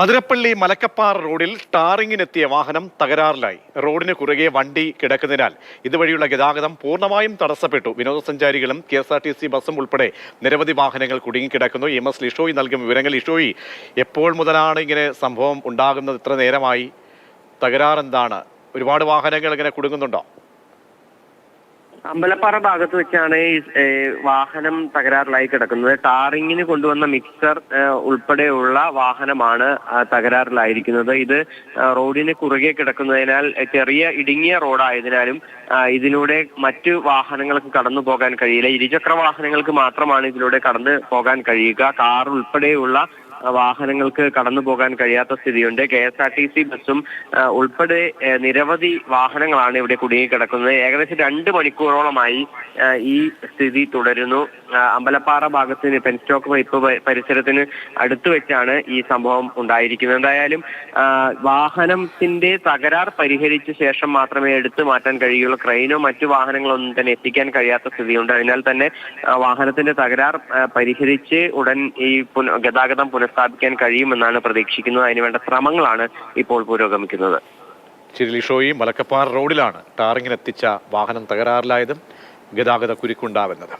അതിരപ്പള്ളി മലക്കപ്പാറ റോഡിൽ ടാറിങ്ങിനെത്തിയ വാഹനം തകരാറിലായി. റോഡിന് കുറുകെ വണ്ടി കിടക്കുന്നതിനാൽ ഇതുവഴിയുള്ള ഗതാഗതം പൂർണമായും തടസ്സപ്പെട്ടു. വിനോദസഞ്ചാരികളും K S R T C ബസ്സും ഉൾപ്പെടെ നിരവധി വാഹനങ്ങൾ കുടുങ്ങിക്കിടക്കുന്നു. എം എസ് ലിഷോയി നൽകും വിവരങ്ങൾ. ലിഷോയി എപ്പോൾ മുതലാണ് ഇങ്ങനെ സംഭവം ഉണ്ടാകുന്നത്? ഇത്ര നേരമായി തകരാറെന്താണ്? ഒരുപാട് വാഹനങ്ങൾ ഇങ്ങനെ കുടുങ്ങുന്നുണ്ടോ? അമ്പലപ്പാറ ഭാഗത്ത് വെച്ചാണ് ഈ വാഹനം തകരാറിലായി കിടക്കുന്നത്. ടാറിങ്ങിന് കൊണ്ടുവന്ന മിക്സർ ഉൾപ്പെടെയുള്ള വാഹനമാണ് തകരാറിലായിരിക്കുന്നത്. ഇത് റോഡിന് കുറുകെ കിടക്കുന്നതിനാൽ ചെറിയ ഇടുങ്ങിയ റോഡായതിനാലും ഇതിലൂടെ മറ്റു വാഹനങ്ങൾക്ക് കടന്നു പോകാൻ കഴിയില്ല. ഇരുചക്ര വാഹനങ്ങൾക്ക് മാത്രമാണ് ഇതിലൂടെ കടന്നു പോകാൻ കഴിയുക. കാർ ഉൾപ്പെടെയുള്ള വാഹനങ്ങൾക്ക് കടന്നു പോകാൻ കഴിയാത്ത സ്ഥിതിയുണ്ട്. K S R T C ബസ്സും ഉൾപ്പെടെ നിരവധി വാഹനങ്ങളാണ് ഇവിടെ കുടുങ്ങിക്കിടക്കുന്നത്. ഏകദേശം രണ്ട് മണിക്കൂറോളമായി ഈ സ്ഥിതി തുടരുന്നു. അമ്പലപ്പാറ ഭാഗത്തിന് പെൻസ്റ്റോക്ക് പൈപ്പ് പരിസരത്തിന് അടുത്ത് വെച്ചാണ് ഈ സംഭവം ഉണ്ടായിരിക്കുന്നത്. എന്തായാലും വാഹനത്തിന്റെ തകരാർ പരിഹരിച്ച ശേഷം മാത്രമേ എടുത്തു മാറ്റാൻ കഴിയുള്ളൂ. ക്രെയിനോ മറ്റു വാഹനങ്ങളോ ഒന്നും തന്നെ എത്തിക്കാൻ കഴിയാത്ത സ്ഥിതിയുണ്ട്. അതിനാൽ തന്നെ വാഹനത്തിന്റെ തകരാർ പരിഹരിച്ച് ഉടൻ ഈ പുന- ഗതാഗതം പുനഃസ്ഥാപിക്കാൻ കഴിയുമെന്നാണ് പ്രതീക്ഷിക്കുന്നത്. അതിനുവേണ്ട ശ്രമങ്ങളാണ് ഇപ്പോൾ പുരോഗമിക്കുന്നത്. ചിരിലിഷോയി മലക്കപ്പാർ റോഡിലാണ് ടാറിങ്ങിനെത്തിച്ച വാഹനം തകരാറിലായതും ഗതാഗത കുരുക്കുണ്ടാവുന്നത്.